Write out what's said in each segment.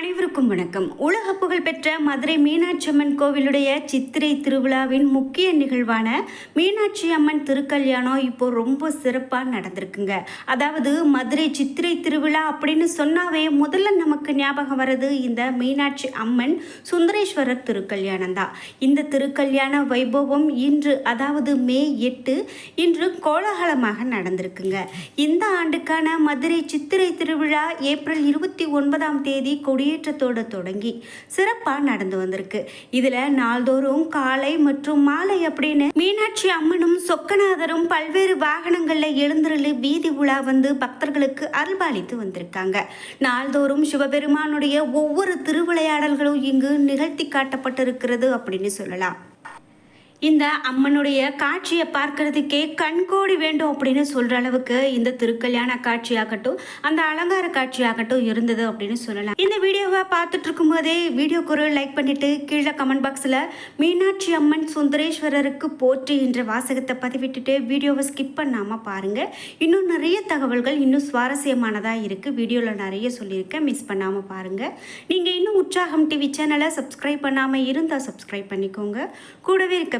அனைவருக்கும் வணக்கம். உலக புகழ்பெற்ற மதுரை மீனாட்சி அம்மன் கோவிலுடைய சித்திரை திருவிழாவின் முக்கிய நிகழ்வான மீனாட்சி அம்மன் திருக்கல்யாணம் இப்போ ரொம்ப சிறப்பாக நடந்திருக்குங்க. அதாவது மதுரை சித்திரை திருவிழா அப்படின்னு சொன்னாவே முதல்ல நமக்கு ஞாபகம் வர்றது இந்த மீனாட்சி அம்மன் சுந்தரேஸ்வரர் திருக்கல்யாணம் தான் இந்த திருக்கல்யாண வைபவம் இன்று அதாவது மே எட்டு இன்று கோலாகலமாக நடந்திருக்குங்க. இந்த ஆண்டுக்கான மதுரை சித்திரை திருவிழா ஏப்ரல் இருபத்தி ஒன்பதாம் தேதி கொடியேற்றத்தோடு தொடங்கி சிறப்பாக நடந்து வந்திருக்கு. இதில் நாள்தோறும் காலை மற்றும் மாலை அப்படின்னு மீனாட்சி அம்மனும் சொக்கநாதரும் பல்வேறு வாகனங்களில் எழுந்திரளு வீதி உலா வந்து பக்தர்களுக்கு அருள்பாலித்து வந்திருக்காங்க. நாள்தோறும் சிவபெருமானுடைய ஒவ்வொரு திருவிளையாடல்களும் இங்கு நிகழ்த்தி காட்டப்பட்டிருக்கிறது அப்படின்னு சொல்லலாம். இந்த அம்மனுடைய காட்சியை பார்க்கறதுக்கே கண்கோடி வேண்டும் அப்படின்னு சொல்கிற அளவுக்கு இந்த திருக்கல்யாண காட்சியாகட்டும் அந்த அலங்கார காட்சியாகட்டும் இருந்தது அப்படின்னு சொல்லலாம். இந்த வீடியோவை பார்த்துட்டு இருக்கும்போதே வீடியோக்கு ஒரு லைக் பண்ணிட்டு கீழே கமெண்ட் பாக்ஸில் மீனாட்சி அம்மன் சுந்தரேஸ்வரருக்கு போற்றி என்ற வாசகத்தை பதிவிட்டுட்டு வீடியோவை ஸ்கிப் பண்ணாமல் பாருங்கள் இன்னும் நிறைய தகவல்கள் இன்னும் சுவாரஸ்யமானதாக இருக்குது வீடியோவில் நிறைய சொல்லியிருக்கேன் மிஸ் பண்ணாமல் பாருங்கள் நீங்கள் இன்னும் உற்சாகம் டிவி சேனலை சப்ஸ்கிரைப் பண்ணாமல் இருந்தால் சப்ஸ்கிரைப் பண்ணிக்கோங்க. கூடவே இருக்க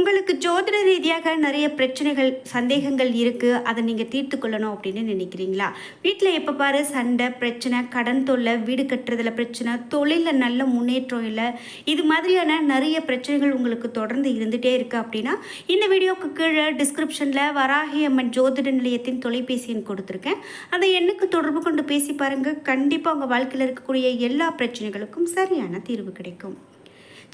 உங்களுக்கு ஜோதிட ரீதியாக நிறைய பிரச்சனைகள் சந்தேகங்கள் இருக்குது அதை நீங்கள் தீர்த்து கொள்ளணும் அப்படின்னு நினைக்கிறீங்களா? வீட்டில் எப்போ பாரு சண்டை பிரச்சனை கடன் தொல்லை வீடு கட்டுறதுல பிரச்சனை தொழிலில் நல்ல முன்னேற்றம் இல்லை. இது மாதிரியான நிறைய பிரச்சனைகள் உங்களுக்கு தொடர்ந்து இருந்துகிட்டே இருக்குது அப்படின்னா இந்த வீடியோவுக்கு கீழே டிஸ்கிரிப்ஷனில் வராகி அம்மன் ஜோதிட நிலையத்தின் தொலைபேசி எண் கொடுத்துருக்கேன். அந்த எண்ணுக்கு தொடர்பு கொண்டு பேசி பாருங்கள் கண்டிப்பாக உங்கள் வாழ்க்கையில் இருக்கக்கூடிய எல்லா பிரச்சனைகளுக்கும் சரியான தீர்வு கிடைக்கும்.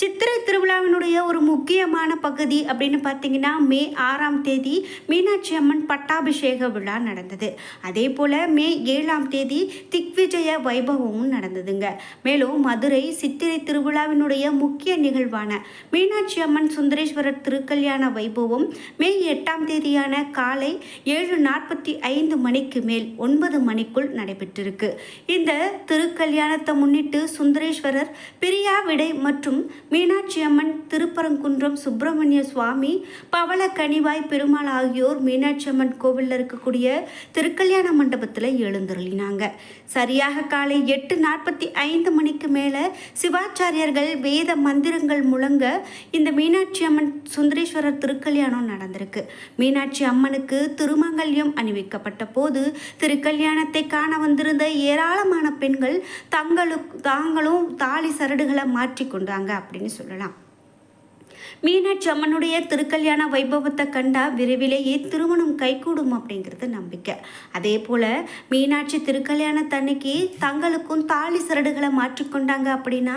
சித்திரை திருவிழாவினுடைய ஒரு முக்கியமான பகுதி அப்படின்னு பார்த்தீங்கன்னா மே ஆறாம் தேதி மீனாட்சி அம்மன் பட்டாபிஷேக விழா நடந்தது. அதே போல் மே ஏழாம் தேதி திக்விஜய வைபவமும் நடந்ததுங்க. மேலும் மதுரை சித்திரை திருவிழாவினுடைய முக்கிய நிகழ்வான மீனாட்சி அம்மன் சுந்தரேஸ்வரர் திருக்கல்யாண வைபவம் மே எட்டாம் தேதியான காலை ஏழு நாற்பத்தி ஐந்து மணிக்கு மேல் ஒன்பது மணிக்குள் நடைபெற்றிருக்கு. இந்த திருக்கல்யாணத்தை முன்னிட்டு சுந்தரேஸ்வரர் பிரியா விடை மற்றும் மீனாட்சி அம்மன் திருப்பரங்குன்றம் சுப்பிரமணிய சுவாமி பவள கனிவாய் பெருமாள் ஆகியோர் மீனாட்சி அம்மன் கோவிலில் இருக்கக்கூடிய திருக்கல்யாண மண்டபத்தில் எழுந்தருளினாங்க. சரியாக காலை எட்டு நாற்பத்தி ஐந்து மணிக்கு மேலே சிவாச்சாரியர்கள் வேத மந்திரங்கள் முழங்க இந்த மீனாட்சி அம்மன் சுந்தரேஸ்வரர் திருக்கல்யாணம் நடந்திருக்கு. மீனாட்சி அம்மனுக்கு திருமங்கல்யம் அணிவிக்கப்பட்ட போது திருக்கல்யாணத்தை காண வந்திருந்த ஏராளமான பெண்கள் தங்களுக்கு தாங்களும் தாலி சரடுகளை மாற்றிக்கொண்டாங்க அப்படி. அப்படின்னு சொல்லலாம். மீனாட்சி அம்மனுடைய திருக்கல்யாண வைபவத்தை கண்டா விரைவிலேயே திருமணம் கைகூடும் அப்படிங்கிறது நம்பிக்கை. அதே போல் மீனாட்சி திருக்கல்யாணத்தன்னைக்கு தங்களுக்கும் தாலி சரடுகளை மாற்றிக்கொண்டாங்க அப்படின்னா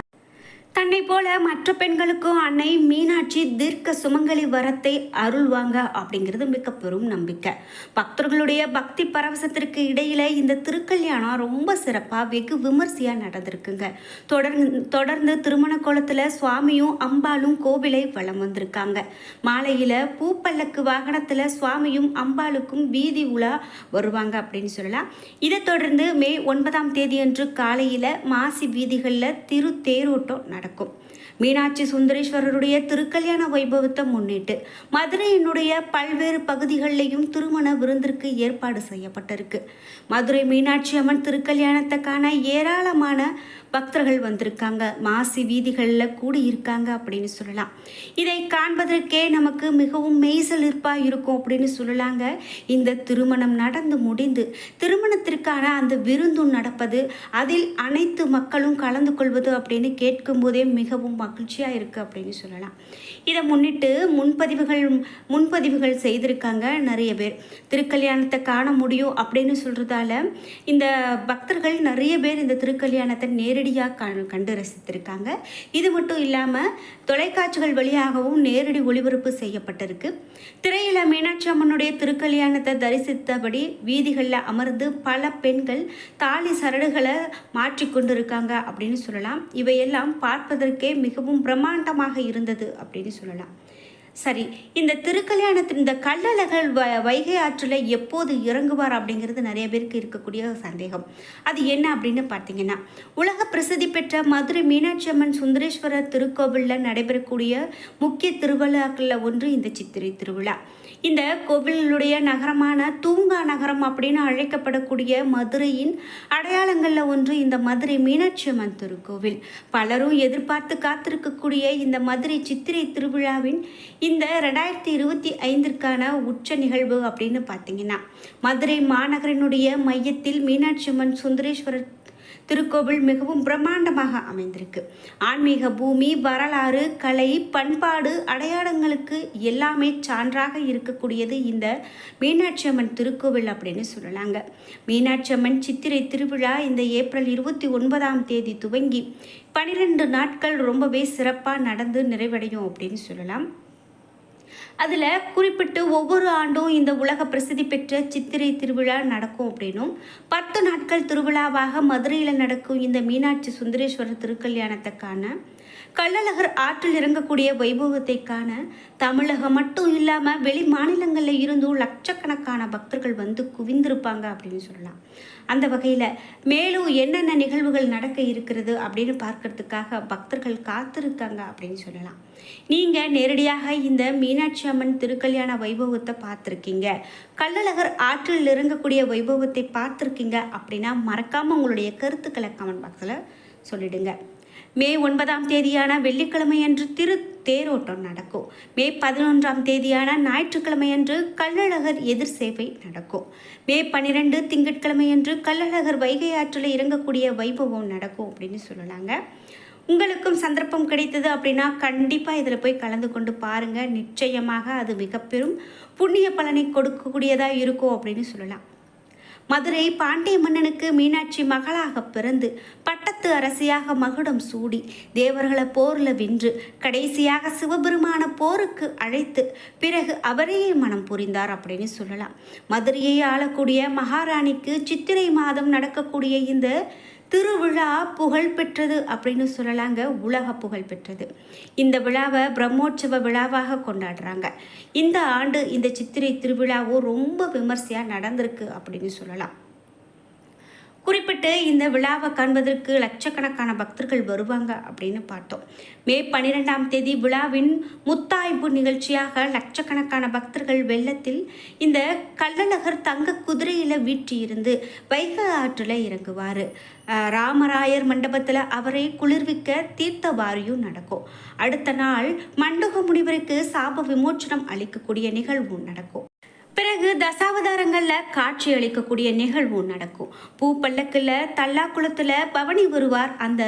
தன்னை போல மற்ற பெண்களுக்கும் அன்னை மீனாட்சி தீர்க்க சுமங்கலி வரத்தை அருள்வாங்க அப்படிங்கிறது மிக பெரும் நம்பிக்கை. பக்தர்களுடைய பக்தி பரவசத்திற்கு இடையில இந்த திருக்கல்யாணம் ரொம்ப சிறப்பாக வெகு விமர்சையாக நடந்திருக்குங்க. தொடர்ந்து தொடர்ந்து திருமண கோலத்தில் சுவாமியும் அம்பாலும் கோவிலை வலம் வந்திருக்காங்க. மாலையில் பூப்பல்லக்கு வாகனத்தில் சுவாமியும் அம்பாளுக்கும் வீதி உலா வருவாங்க அப்படின்னு சொல்லலாம். இதை தொடர்ந்து மே ஒன்பதாம் தேதியன்று காலையில் மாசி வீதிகளில் திரு தேரோட்டம் நடக்கும் மீனாட்சி சுந்தரேஸ்வரருடைய திருக்கல்யாண வைபவத்தை முன்னிட்டு மதுரையினுடைய பல்வேறு பகுதிகளிலையும் திருமண விருந்திற்கு ஏற்பாடு செய்யப்பட்டிருக்கு. மதுரை மீனாட்சி அம்மன் திருக்கல்யாணத்தை காண ஏராளமான பக்தர்கள் வந்திருக்காங்க. மாசி வீதிகளில் கூடியிருக்காங்க அப்படின்னு சொல்லலாம். இதை காண்பதற்கே நமக்கு மிகவும் மெய்சலிர்ப்பாக இருக்கும் அப்படின்னு சொல்லலாங்க. இந்த திருமணம் நடந்து முடிந்து திருமணத்திற்கான அந்த விருந்தும் நடப்பது அதில் அனைத்து மக்களும் கலந்து கொள்வது அப்படின்னு கேட்கும்போதே மிகவும் மகிழ்ச்சியாக இருக்குது அப்படின்னு சொல்லலாம். இதை முன்னிட்டு முன்பதிவுகள் முன்பதிவுகள் செய்திருக்காங்க நிறைய பேர். திருக்கல்யாணத்தை காண முடியும் அப்படின்னு சொல்கிறதால இந்த பக்தர்கள் நிறைய பேர் இந்த திருக்கல்யாணத்தை நேரடியாக கண் கண்டு ரசித்திருக்காங்க. இது மட்டும் இல்லாமல் தொலைக்காட்சிகள் வழியாகவும் நேரடி ஒளிபரப்பு செய்யப்பட்டிருக்கு. திரையில மீனாட்சி அம்மனுடைய திருக்கல்யாணத்தை தரிசித்தபடி வீதிகளில் அமர்ந்து பல பெண்கள் தாலி சரடுகளை மாற்றிக்கொண்டிருக்காங்க அப்படின்னு சொல்லலாம். இவையெல்லாம் பார்ப்பதற்கே மிக மிகவும் பிரம்மாண்டமாக இருந்தது அப்படின்னு சொல்லலாம். சரி இந்த திருக்கல்யாணத்தின் இந்த கல்லழகர் வ வைகை ஆற்றில் எப்போது இறங்குவார் அப்படிங்கிறது நிறைய பேருக்கு இருக்கக்கூடிய ஒரு சந்தேகம். அது என்ன அப்படின்னு பார்த்தீங்கன்னா உலக பிரசித்தி பெற்ற மதுரை மீனாட்சி அம்மன் சுந்தரேஸ்வரர் திருக்கோவிலில் நடைபெறக்கூடிய முக்கிய திருவிழாக்களில் ஒன்று இந்த சித்திரை திருவிழா. இந்த கோவிலுடைய நகரமான தூங்கா நகரம் அப்படின்னு அழைக்கப்படக்கூடிய மதுரையின் அடையாளங்களில் ஒன்று இந்த மதுரை மீனாட்சி அம்மன் திருக்கோவில். பலரும் எதிர்பார்த்து காத்திருக்கக்கூடிய இந்த மதுரை சித்திரை திருவிழாவின் இந்த ரெண்டாயிரத்தி இருபத்தி ஐந்திற்கான உச்ச நிகழ்வு அப்படின்னு பார்த்தீங்கன்னா மதுரை மாநகரினுடைய மையத்தில் மீனாட்சி அம்மன் சுந்தரேஸ்வரர் திருக்கோவில் மிகவும் பிரம்மாண்டமாக அமைந்திருக்கு. ஆன்மீக பூமி வரலாறு கலை பண்பாடு அடையாளங்களுக்கு எல்லாமே சான்றாக இருக்கக்கூடியது இந்த மீனாட்சி அம்மன் திருக்கோவில் அப்படின்னு சொல்லலாங்க. மீனாட்சி அம்மன் சித்திரை திருவிழா இந்த ஏப்ரல் இருபத்தி ஒன்பதாம் தேதி துவங்கி பனிரெண்டு நாட்கள் ரொம்பவே சிறப்பாக நடந்து நிறைவடையும் அப்படின்னு சொல்லலாம். அதில் குறிப்பிட்டு ஒவ்வொரு ஆண்டும் இந்த உலக பிரசித்தி பெற்ற சித்திரை திருவிழா நடக்கும் அப்படின்னும் பத்து நாட்கள் திருவிழாவாக மதுரையில் நடக்கும் இந்த மீனாட்சி சுந்தரேஸ்வரர் திருக்கல்யாணத்துக்கான கள்ளழகர் ஆற்றில் இறங்கக்கூடிய வைபவத்தை காண தமிழகம் மட்டும் இல்லாமல் வெளி மாநிலங்களில் இருந்தும் லட்சக்கணக்கான பக்தர்கள் வந்து குவிந்திருப்பாங்க அப்படின்னு சொல்லலாம். அந்த வகையில் மேலும் என்னென்ன நிகழ்வுகள் நடக்க இருக்கிறது அப்படின்னு பார்க்கறதுக்காக பக்தர்கள் காத்திருக்காங்க அப்படின்னு சொல்லலாம். நீங்கள் நேரடியாக இந்த மீனாட்சி அம்மன் திருக்கல்யாண வைபவத்தை பார்த்துருக்கீங்க. கள்ளழகர் ஆற்றில் இறங்கக்கூடிய வைபவத்தை பார்த்துருக்கீங்க அப்படின்னா மறக்காமல் உங்களுடைய கருத்துக்களை கமெண்ட் பாக்ஸில் சொல்லிடுங்க. மே ஒன்பதாம் தேதியான வெள்ளிக்கிழமையன்று திரு தேரோட்டம் நடக்கும். மே பதினொன்றாம் தேதியான ஞாயிற்றுக்கிழமையன்று கள்ளழகர் எதிர் சேவை நடக்கும். மே பன்னிரெண்டு திங்கட்கிழமையன்று கள்ளழகர் வைகை ஆற்றில் இறங்கக்கூடிய வைபவம் நடக்கும் அப்படின்னு சொல்லலாங்க. உங்களுக்கும் சந்தர்ப்பம் கிடைத்தது அப்படின்னா கண்டிப்பாக இதில் போய் கலந்து கொண்டு பாருங்கள் நிச்சயமாக அது மிக பெரும் புண்ணிய பலனை கொடுக்கக்கூடியதாக இருக்கும் அப்படின்னு சொல்லலாம். மதுரை பாண்டிய மன்னனுக்கு மீனாட்சி மகளாக பிறந்து பட்டத்து அரசியாக மகுடம் சூடி தேவர்களை போரில் வென்று கடைசியாக சிவபெருமான போருக்கு அழைத்து பிறகு அவரையே மனம் புரிந்தார் அப்படின்னு சொல்லலாம். மதுரையை ஆளக்கூடிய மகாராணிக்கு சித்திரை மாதம் நடக்கக்கூடிய இந்த திருவிழா புகழ் பெற்றது அப்படின்னு சொல்லலாங்க உலக புகழ் பெற்றது. இந்த விழாவை பிரம்மோற்சவ விழாவாக கொண்டாடுறாங்க. இந்த ஆண்டு இந்த சித்திரை திருவிழாவும் ரொம்ப விமர்சையாக நடந்திருக்கு அப்படின்னு சொல்லலாம். குறிப்பிட்டு இந்த விழாவை காண்பதற்கு லட்சக்கணக்கான பக்தர்கள் வருவாங்க அப்படின்னு பார்த்தோம். மே பன்னிரெண்டாம் தேதி விழாவின் முத்தாய்ப்பு நிகழ்ச்சியாக லட்சக்கணக்கான பக்தர்கள் வெள்ளத்தில் இந்த கள்ளழகர் தங்க குதிரையில் வீற்றியிருந்து வைகை ஆற்றில் இறங்குவார். ராமராயர் மண்டபத்தில் அவரை குளிர்விக்க தீர்த்த வாரியும் நடக்கும். அடுத்த நாள் மண்டக முனிவருக்கு சாப விமோச்சனம் அளிக்கக்கூடிய நிகழ்வும் நடக்கும். பிறகு தசாவதாரங்களில் காட்சி அளிக்கக்கூடிய நிகழ்வும் நடக்கும். பூ பல்லக்கில் தல்லாக்குளத்தில் பவனி வருவார் அந்த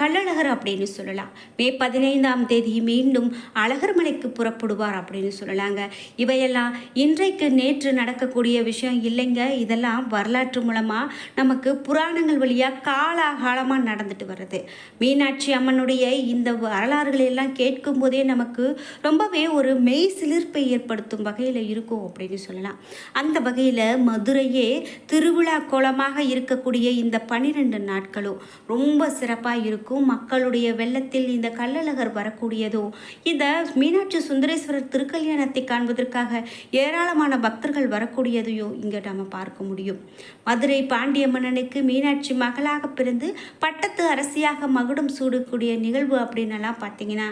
கள்ளழகர் அப்படின்னு சொல்லலாம். மே பதினைந்தாம் தேதி மீண்டும் அழகர் மலைக்கு புறப்படுவார் அப்படின்னு சொல்லலாங்க. இவையெல்லாம் இன்றைக்கு நேற்று நடக்கக்கூடிய விஷயம் இல்லைங்க. இதெல்லாம் வரலாற்று மூலமாக நமக்கு புராணங்கள் வழியாக காலாகாலமாக நடந்துட்டு வருது மீனாட்சி அம்மனுடைய இந்த வரலாறுகளை எல்லாம் கேட்கும் போதே நமக்கு ரொம்பவே ஒரு மெய் சிலிர்ப்பை ஏற்படுத்தும் வகையில் இருக்கும் அப்படின்னு சொல்லலாம். அந்த வகையில் மதுரையே திருவிழா கோலமாக இருக்கக்கூடிய இந்த பன்னிரெண்டு நாட்களும் ரொம்ப சிறப்பாக இருக்கும். இருக்கும் மக்களுடைய வெள்ளத்தில் இந்த கள்ளழகர் வரக்கூடியதோ இந்த மீனாட்சி சுந்தரேஸ்வரர் திருக்கல்யாணத்தை காண்பதற்காக ஏராளமான பக்தர்கள் வரக்கூடியதையோ இங்கே நம்ம பார்க்க முடியும். மதுரை பாண்டிய மன்னனுக்கு மீனாட்சி மகளாக பிறந்து பட்டத்து அரசியாக மகுடம் சூடக்கூடிய நிகழ்வு அப்படின்னலாம் பார்த்தீங்கன்னா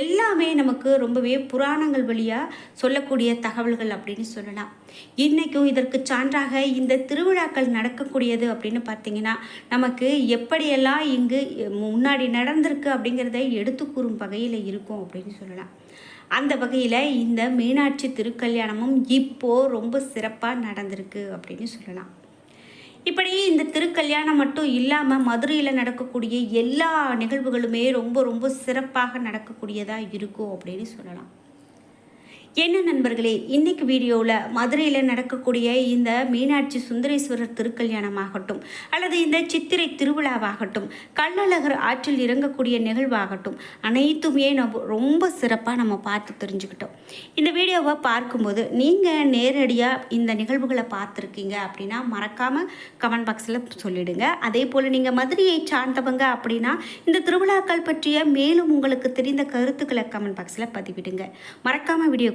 எல்லாமே நமக்கு ரொம்பவே புராணங்கள் வழியாக சொல்லக்கூடிய தகவல்கள் அப்படின்னு சொல்லலாம். இன்றைக்கும் இதற்கு சான்றாக இந்த திருவிழாக்கள் நடக்கக்கூடியது அப்படின்னு பார்த்தீங்கன்னா நமக்கு எப்படியெல்லாம் இங்கு முன்னாடி நடந்திருக்கு அப்படிங்கிறத எடுத்து கூறும் வகையில் இருக்கும் அப்படின்னு சொல்லலாம். அந்த வகையில் இந்த மீனாட்சி திருக்கல்யாணமும் இப்போது ரொம்ப சிறப்பாக நடந்திருக்கு அப்படின்னு சொல்லலாம். இப்படி இந்த திருக்கல்யாணம் மட்டும் இல்லாமல் மதுரையில் நடக்கக்கூடிய எல்லா நிகழ்வுகளுமே ரொம்ப ரொம்ப சிறப்பாக நடக்கக்கூடியதாக இருக்கும் அப்படின்னு சொல்லலாம். என்ன நண்பர்களே இன்னைக்கு வீடியோவில் மதுரையில் நடக்கக்கூடிய இந்த மீனாட்சி சுந்தரேஸ்வரர் திருக்கல்யாணமாகட்டும் அல்லது இந்த சித்திரை திருவிழாவாகட்டும் கள்ளழகர் ஆற்றில் இறங்கக்கூடிய நிகழ்வாகட்டும் அனைத்துமே நம்ம ரொம்ப சிறப்பாக நம்ம பார்த்து தெரிஞ்சுக்கிட்டோம். இந்த வீடியோவை பார்க்கும்போது நீங்கள் நேரடியாக இந்த நிகழ்வுகளை பார்த்துருக்கீங்க அப்படின்னா மறக்காமல் கமெண்ட் பாக்ஸில் சொல்லிடுங்க. அதே போல் நீங்கள் மதுரையை சார்ந்தவங்க அப்படின்னா இந்த திருவிழாக்கள் பற்றிய மேலும் உங்களுக்கு தெரிந்த கருத்துக்களை கமெண்ட் பாக்ஸில் பதிவிடுங்க. மறக்காமல் வீடியோ